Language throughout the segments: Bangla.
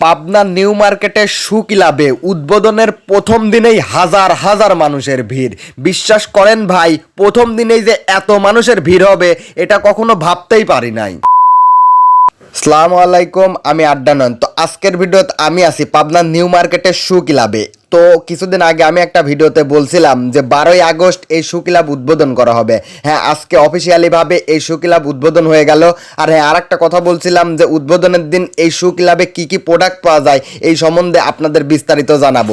পাবনা নিউ মার্কেটে সুকিলাবে ক্লাবে উদ্বোধনের প্রথম দিনেই হাজার হাজার মানুষের ভিড়। বিশ্বাস করেন ভাই, প্রথম দিনেই যে এত মানুষের ভিড় হবে, এটা কখনো ভাবতেই পারি নাই। সালাম আলাইকুম, আমি আড্ডানন তো আজকের ভিডিওতে আমি আছি পাবনা নিউ মার্কেটের শু ক্লাবে তো কিছুদিন আগে আমি একটা ভিডিওতে বলছিলাম যে বারোই আগস্ট এই শু ক্লাব উদ্বোধন করা হবে। হ্যাঁ আজকে অফিসিয়ালি ভাবে এই শু ক্লাব উদ্বোধন হয়ে গেল। আর হ্যাঁ আরেকটা কথা বলছিলাম যে উদ্বোধনের দিন এই শু ক্লাবে কি কি প্রোডাক্ট পাওয়া যায় এই সম্বন্ধে আপনাদের বিস্তারিত জানাব।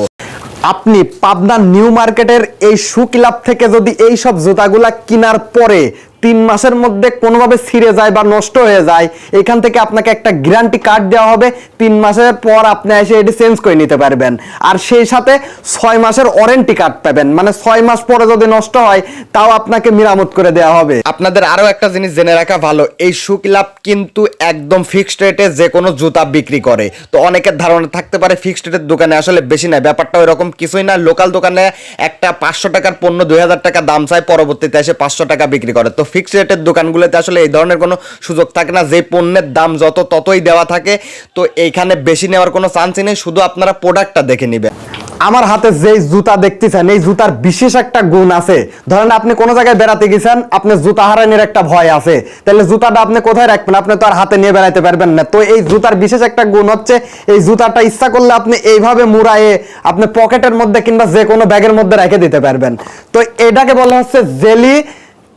আপনি পাবনা নিউ মার্কেটের এই শু ক্লাব থেকে যদি এই সব জুতাগুলা কেনার পরে তিন মাসের মধ্যে কোনোভাবে ছিঁড়ে যায় বা নষ্ট হয়ে যায়, এখান থেকে আপনাকে একটা গ্যারান্টি কার্ড দেওয়া হবে, তিন মাসের পর আপনি এসে এটি চেঞ্জ করে নিতে পারবেন। আর সেই সাথে ছয় মাসের ওয়ারেন্টি কার্ড পাবেন মানে ছয় মাস পরে যদি নষ্ট হয়, তাও আপনাকে মেরামত করে দেওয়া হবে। আপনাদের আরও একটা জিনিস জেনে রাখা ভালো, এই শু ক্লাব কিন্তু একদম ফিক্সড রেটে যে কোনো জুতা বিক্রি করে। তো অনেকের ধারণা থাকতে পারে ফিক্সড রেটের দোকানে আসলে বেশি নাই, ব্যাপারটা ওইরকম কিছুই না লোকাল দোকানে একটা পাঁচশো টাকার পণ্য দুই হাজার টাকা দাম চায়, পরবর্তীতে এসে পাঁচশো টাকা বিক্রি করে। তো ফিক্সড রেটের দোকানগুলোতে আসলে এই ধরনের কোনো সুযোগ থাকে না। যে পণ্যের দাম যত ততই দেওয়া থাকে, তো এইখানে বেশি নেওয়ার কোনো চান্সই নেই, শুধু আপনারা প্রোডাক্টটা দেখে নেবেন। আমার হাতে যেই জুতা দেখতেছেন, এই জুতার বিশেষ একটা গুণ আছে। ধরেন আপনি কোনো জায়গায় বেড়াতে গেছেন, আপনি জুতা হারানোর একটা ভয় আছে। তাহলে জুতাটা আপনি কোথায় রাখবেন? আপনি তো আর হাতে নিয়ে বেড়াতে পারবেন না। তো এই জুতার বিশেষ একটা গুণ হচ্ছে, এই জুতাটা ইচ্ছা করলে আপনি এইভাবে মুড়ায়ে আপনি পকেটের মধ্যে কিংবা যে কোনো ব্যাগের মধ্যে রেখে দিতে পারবেন। তো এটাকে বলা হচ্ছে জেলি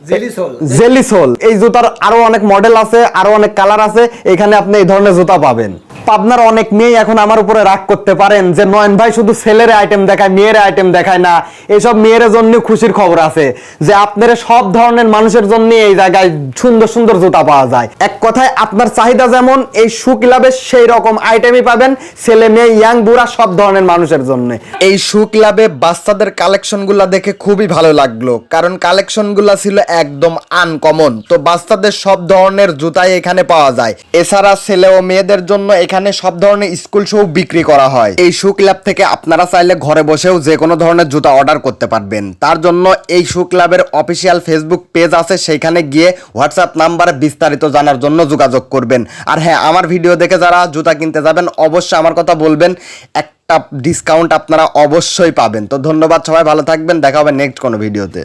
জেলিসোল জেলি এই জুতার আরও অনেক মডেল আছে, আরও অনেক কালার আছে, এখানে আপনি এই ধরনের জুতা পাবেন। পাবনার অনেক মেয়ে এখন আমার উপরে রাগ করতে পারেন যে, নয়ন ভাই শুধু ছেলের আইটেম দেখায়, মেয়ের আইটেম দেখায় না। এইসব মেয়ের জন্য খুশির খবর আছে যে, আপনার সব ধরনের মানুষের জন্য এই জায়গায় সুন্দর সুন্দর জুতা পাওয়া যায়। এক কথায়, আপনার চাহিদা যেমন, এই শু ক্লাবে সেই রকম আইটেমই পাবেন, ছেলে, মেয়ে ইয়াং বুড়া, সব ধরনের মানুষের জন্য। এই শু ক্লাবে বাচ্চাদের কালেকশনগুলো দেখে খুবই ভালো লাগল, কারণ কালেকশনগুলো ছিল একদম আনকমন তো বাচ্চাদের সব ধরনের জুতাই এখানে পাওয়া যায়। এছাড়া ছেলে ও মেয়েদের জন্য এখানে সব ধরনের স্কুল শু বিক্রি করা হয়। এই শু ক্লাব থেকে আপনারা চাইলে ঘরে বসেও যে কোনো ধরনের জুতা অর্ডার করতে পারবেন। তার জন্য এই শু ক্লাবের অফিসিয়াল ফেসবুক পেজ আছে সেইখানে গিয়ে হোয়াটসঅ্যাপ নাম্বারে বিস্তারিত জানার জন্য যোগাযোগ করবেন। আর হ্যাঁ আমার ভিডিও দেখে যারা জুতা কিনতে যাবেন, অবশ্যই আমার কথা বলবেন, একটা ডিসকাউন্ট আপনারা অবশ্যই পাবেন। তো ধন্যবাদ সবাই, ভালো থাকবেন, দেখা হবে নেক্সট কোনো ভিডিওতে